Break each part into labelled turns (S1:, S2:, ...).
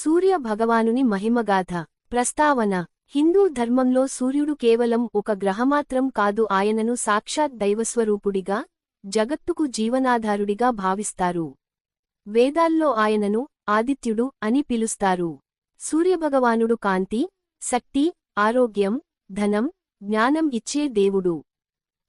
S1: సూర్య భగవానుని మహిమగాథ ప్రస్తావన హిందూ ధర్మంలో సూర్యుడు కేవలం ఒక గ్రహమాత్రం కాదు ఆయనను సాక్షాత్ దైవస్వరూపుడిగా జగత్తుకు జీవనాధారుడిగా భావిస్తారు. వేదాల్లో ఆయనను ఆదిత్యుడు అని పిలుస్తారు. సూర్యభగవానుడు కాంతి శక్తి ఆరోగ్యం ధనం జ్ఞానం ఇచ్చే దేవుడు.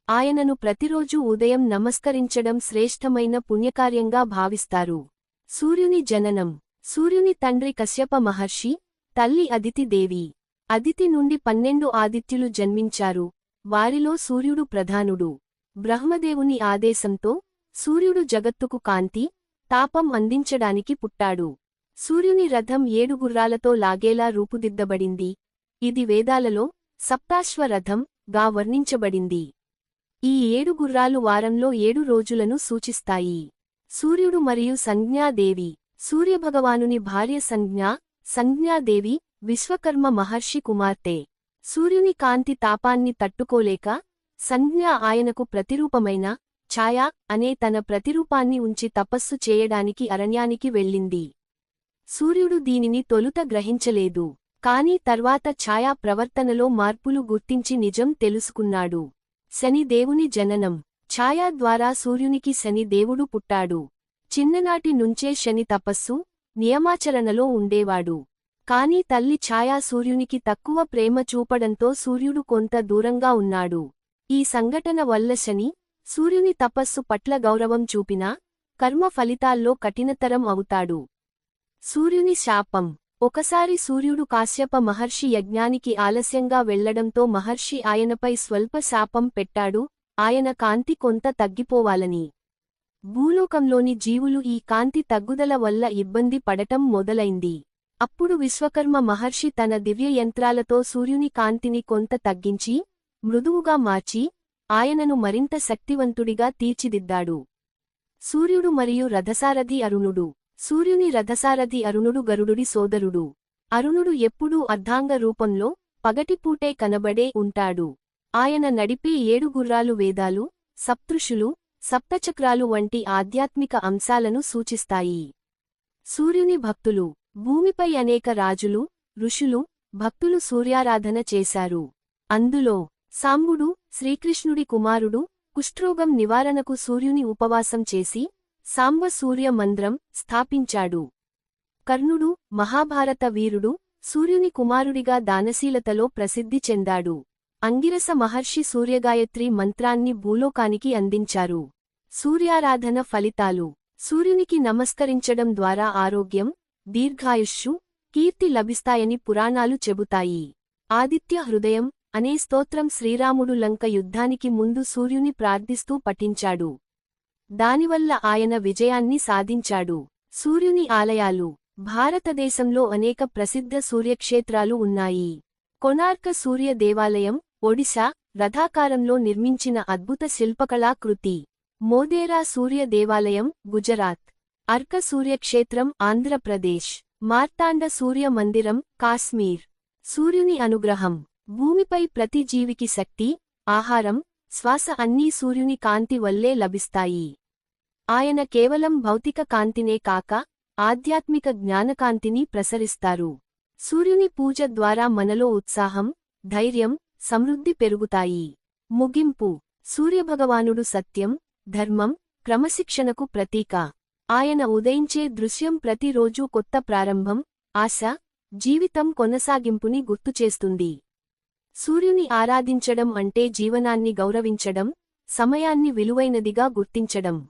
S1: ఆయనను ప్రతిరోజూ ఉదయం నమస్కరించడం శ్రేష్టమైన పుణ్యకార్యంగా భావిస్తారు. సూర్యుని జననం సూర్యుని తండ్రి కశ్యప మహర్షి తల్లి అదితి దేవి. అదితి నుండి పన్నెండు ఆదిత్యులు జన్మించారు. వారిలో సూర్యుడు ప్రధానుడు. బ్రహ్మదేవుని ఆదేశంతో సూర్యుడు జగత్తుకు కాంతి తాపం అందించడానికి పుట్టాడు. సూర్యుని రథం ఏడు గుర్రాలతో లాగేలా రూపుదిద్దబడింది. ఇది వేదాలలో సప్తాశ్వ రథం గా వర్ణించబడింది. ఈ ఏడు గుర్రాలు వారంలో ఏడు రోజులను సూచిస్తాయి. సూర్యుడు మరియు సంజ్ఞాదేవి. సూర్యభగవానుని భార్య సంజ్ఞా సంజ్ఞాదేవి విశ్వకర్మ మహర్షి కుమార్తె. సూర్యుని కాంతి తాపాన్ని తట్టుకోలేక సంజ్ఞ ఆయనకు ప్రతిరూపమైన ఛాయా అనే తన ప్రతిరూపాన్ని ఉంచి తపస్సు చేయడానికి అరణ్యానికి వెళ్ళింది. సూర్యుడు దీనిని తొలుత గ్రహించలేదు. కాని తర్వాత ఛాయా ప్రవర్తనలో మార్పులు గుర్తించి నిజం తెలుసుకున్నాడు. శని దేవుని జననం. ఛాయా ద్వారా సూర్యునికి శని దేవుడు పుట్టాడు. చిన్ననాటి నుంచే శని తపస్సు నియమాచరణలో ఉండేవాడు. కాని తల్లి ఛాయా సూర్యునికి తక్కువ ప్రేమ చూపడంతో సూర్యుడు కొంత దూరంగా ఉన్నాడు. ఈ సంఘటన వల్ల శని సూర్యుని తపస్సు పట్ల గౌరవం చూపినా కర్మ ఫలితాల్లో కఠినతరం అవుతాడు. సూర్యుని శాపం. ఒకసారి సూర్యుడు కాశ్యప మహర్షి యజ్ఞానికి ఆలస్యంగా వెళ్ళడంతో మహర్షి ఆయనపై స్వల్ప శాపం పెట్టాడు ఆయన కాంతి కొంత తగ్గిపోవాలని. భూలోకంలోని జీవులు ఈ కాంతి తగ్గుదల వల్ల ఇబ్బంది పడటం మొదలైంది. అప్పుడు విశ్వకర్మ మహర్షి తన దివ్య యంత్రాలతో సూర్యుని కాంతిని కొంత తగ్గించి మృదువుగా మార్చి ఆయనను మరింత శక్తివంతుడిగా తీర్చిదిద్దాడు. సూర్యుడు మరియు రథసారథి అరుణుడు. సూర్యుని రథసారథి అరుణుడు గరుడుడి సోదరుడు. అరుణుడు ఎప్పుడూ అర్ధాంగ రూపంలో పగటిపూటే కనబడే ఉంటాడు. ఆయన నడిపే ఏడు గుర్రాలు వేదాలు సప్తృషులు సప్తచక్రాలు వంటి ఆధ్యాత్మిక అంశాలను సూచిస్తాయి. సూర్యుని భక్తులు భూమిపై అనేక రాజులు ఋషులు భక్తులు సూర్యారాధన చేశారు. అందులో సాంబుడు శ్రీకృష్ణుడి కుమారుడు కుష్ఠరోగం నివారణకు సూర్యుని ఉపవాసం చేసి సాంబ సూర్య మంద్రం స్థాపించాడు. కర్ణుడు మహాభారత వీరుడు సూర్యుని కుమారుడిగా దానశీలతలో ప్రసిద్ధి చెందాడు. అంగిరస మహర్షి సూర్యగాయత్రి మంత్రాన్ని భూలోకానికి అందించారు. సూర్యారాధన ఫలితాలు. సూర్యునికి నమస్కరించడం ద్వారా ఆరోగ్యం దీర్ఘాయుష్షు కీర్తి లభిస్తాయని పురాణాలు చెబుతాయి. ఆదిత్య హృదయం అనే స్తోత్రం శ్రీరాముడు లంక యుద్ధానికి ముందు సూర్యుని ప్రార్థిస్తూ పఠించాడు. దానివల్ల ఆయన విజయాన్ని సాధించాడు. సూర్యుని ఆలయాలు. భారతదేశంలో అనేక ప్రసిద్ధ సూర్యక్షేత్రాలు ఉన్నాయి. కొనార్క సూర్య దేవాలయం ఒడిశా రథాకారంలో నిర్మించిన అద్భుత శిల్పకళాకృతి మోదేరా సూర్య దేవాలయం గుజరాత్. అర్క సూర్యక్షేత్రం ఆంధ్రప్రదేశ్. మార్తాండ సూర్య మందిరం కాశ్మీర్. సూర్యుని అనుగ్రహం. భూమిపై ప్రతి జీవికి శక్తి ఆహారం శ్వాస అన్నీ సూర్యుని కాంతి వల్లే లభిస్తాయి. ఆయన కేవలం భౌతిక కాంతినే కాక ఆధ్యాత్మిక జ్ఞానకాంతిని ప్రసరిస్తారు. సూర్యుని పూజ ద్వారా మనలో ఉత్సాహం ధైర్యం సమృద్ధి పెరుగుతాయి. ముగింపు. సూర్యభగవానుడు సత్యం ధర్మం క్రమశిక్షణకు ప్రతీక. ఆయన ఉదయించే దృశ్యం ప్రతిరోజూ కొత్త ప్రారంభం ఆశ జీవితం కొనసాగింపుని గుర్తుచేస్తుంది. సూర్యుని ఆరాధించడం అంటే జీవనాన్ని గౌరవించడం సమయాన్ని విలువైనదిగా గుర్తించడం.